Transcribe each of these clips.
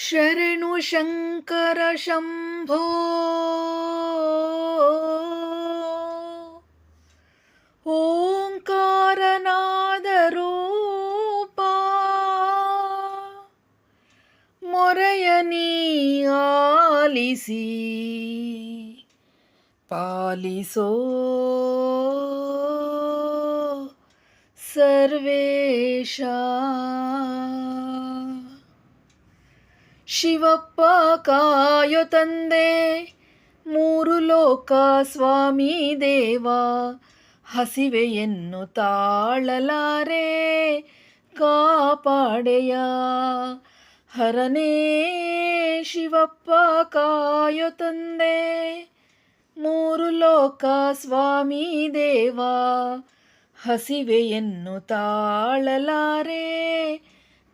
ಶರಣು ಶಂಕರ ಶಂಭೋ. ಓಂಕಾರನಾದರೂಪ ಮೊರೆಯ ನೀ ಆಲಿಸಿ ಪಾಲಿಸೋ. ಸರ್ವೇಶ ಶಿವಪ್ಪ ಕಾಯೋ ತಂದೆ, ಮೂರು ಲೋಕ ಸ್ವಾಮಿ ದೇವ, ಹಸಿವೆಯನ್ನು ತಾಳಲಾರೆ ಕಾಪಾಡೆಯ. ಹರನೇ ಶಿವಪ್ಪ ಕಾಯೋ ತಂದೆ, ಮೂರು ಲೋಕ ಸ್ವಾಮಿ ದೇವ, ಹಸಿವೆಯನ್ನು ತಾಳಲಾರೆ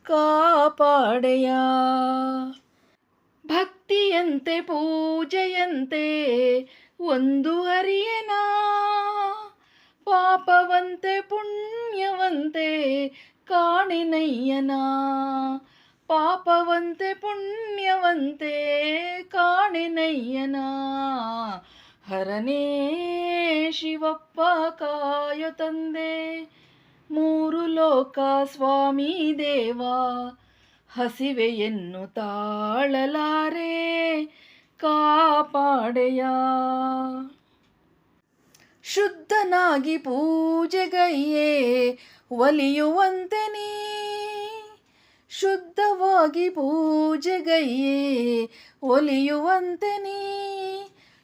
ಕಾಪಾಡೆಯ. ಭಕ್ತಿಯಂತೆ, ಪೂಜೆಯಂತೆ ಒಂದು ಹರಿಯನ. ಪಾಪವಂತೆ, ಪುಣ್ಯವಂತೆ ಕಾಣಿನಯ್ಯನ. ಪಾಪವಂತೆ, ಪುಣ್ಯವಂತೆ ಕಾಣಿನಯ್ಯನ. ಹರನೇ ಶಿವಪ್ಪ ಕಾಯ ತಂದೆ. ಮೂರು ಲೋಕ ಸ್ವಾಮಿ ದೇವ ಹಸಿವೆಯನ್ನು ತಾಳಲಾರೆ, ಕಾಪಾಡೆಯ. ಶುದ್ಧನಾಗಿ ಪೂಜೆಗೈಯೇ ಒಲಿಯುವಂತೆ ನೀ. ಶುದ್ಧವಾಗಿ ಪೂಜೆಗೈಯೇ ಒಲಿಯುವಂತೆ ನೀ.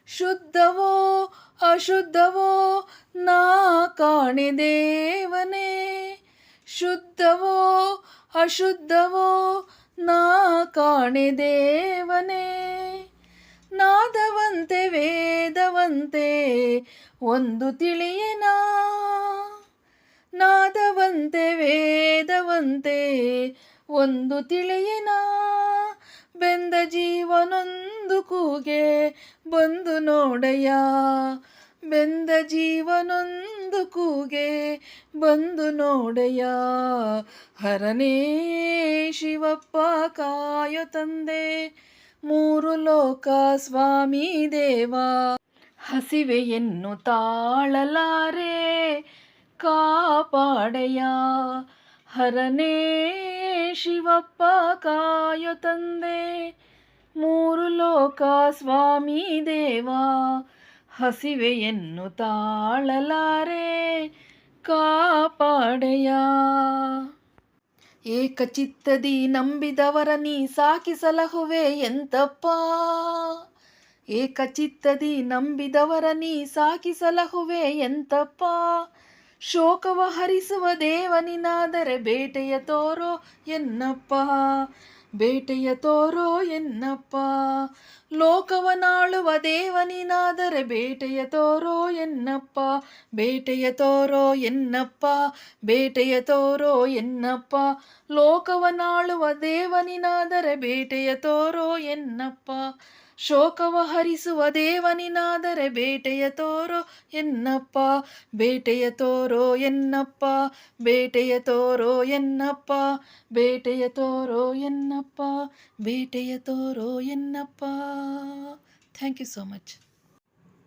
ಶುದ್ಧವೋ, ಅಶುದ್ಧವೋ ನಾ ಕಾಣೆ ದೇವನೇ, ಶುದ್ಧವೋ ಅಶುದ್ಧವೋ, ನಾ ಕಾಣೆ ದೇವನೇ. ನಾದವಂತೆ, ವೇದವಂತೆ, ಒಂದು ತಿಳಿಯನ? ನಾದವಂತೆ, ವೇದವಂತೆ, ಒಂದು ತಿಳಿಯನ? ಬೆಂದ ಜೀವನೊಂದು ಕೂಗೆ ಬಂದು ನೋಡಯ್ಯ? ಬೆಂದ ಜೀವನೊಂದು ಕೂಗೆ ಬಂದು ನೋಡೆಯ ಹರನೇ ಶಿವಪ್ಪ ಕಾಯೋ ತಂದೆ. ಮೂರು ಲೋಕ ಸ್ವಾಮಿ ದೇವ ಹಸಿವೆಯನ್ನು ತಾಳಲಾರೆ ಕಾಪಾಡೆಯ ಹರನೇ ಶಿವಪ್ಪ ಕಾಯೋ ತಂದೆ. ಮೂರು ಲೋಕ ಸ್ವಾಮಿ ದೇವ ಹಸಿವೆಯನ್ನು ತಾಳಲಾರೆ ಕಾಪಾಡೆಯ. ಏಕಚಿತ್ತದಿ ನಂಬಿದವರ ನೀ ಸಾಕಿಸಲಹುವೆ ಎಂತಪ್ಪ? ಏಕಚಿತ್ತದಿ ನಂಬಿದವರ ನೀ ಸಾಕಿಸಲಹುವೆ ಎಂತಪ್ಪ? ಶೋಕವ ಹರಿಸುವ ದೇವನಿನಾದರೆ ಬೇಟೆಯ ತೋರೋ ಎನ್ನಪ್ಪ? ಬೇಟೆಯ ತೋರೋ ಎನ್ನಪ್ಪ, ಲೋಕವನಾಳುವ ದೇವನಿನಾದರೆ ಬೇಟೆಯ ತೋರೋ ಎನ್ನಪ್ಪ, ಬೇಟೆಯ ತೋರೋ ಎನ್ನಪ್ಪ, ಬೇಟೆಯ ತೋರೋ ಎನ್ನಪ್ಪ, ಲೋಕವನಾಳುವ ದೇವನಿನಾದರೆ ಬೇಟೆಯ ತೋರೋ ಎನ್ನಪ್ಪ. ಶೋಕವ ಹರಿಸುವ ದೇವನಿನಾದರೆ ಬೇಟೆಯ ತೋರೋ ಎನ್ನಪ್ಪ, ಬೇಟೆಯ ತೋರೋ ಎನ್ನಪ್ಪ, ಬೇಟೆಯ ತೋರೋ ಎನ್ನಪ್ಪ, ಬೇಟೆಯ ತೋರೋ ಎನ್ನಪ್ಪ, ಬೇಟೆಯ ತೋರೋ ಎನ್ನಪ್ಪ. Thank you so much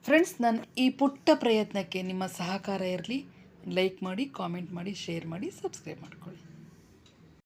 friends ನನ್ನ ಈ ಪುಟ್ಟ ಪ್ರಯತ್ನಕ್ಕೆ ನಿಮ್ಮ ಸಹಕಾರ ಇರಲಿ. ಲೈಕ್ ಮಾಡಿ ಕಾಮೆಂಟ್ ಮಾಡಿ ಶೇರ್ ಮಾಡಿ ಸಬ್ಸ್ಕ್ರೈಬ್ ಮಾಡ್ಕೊಳ್ಳಿ.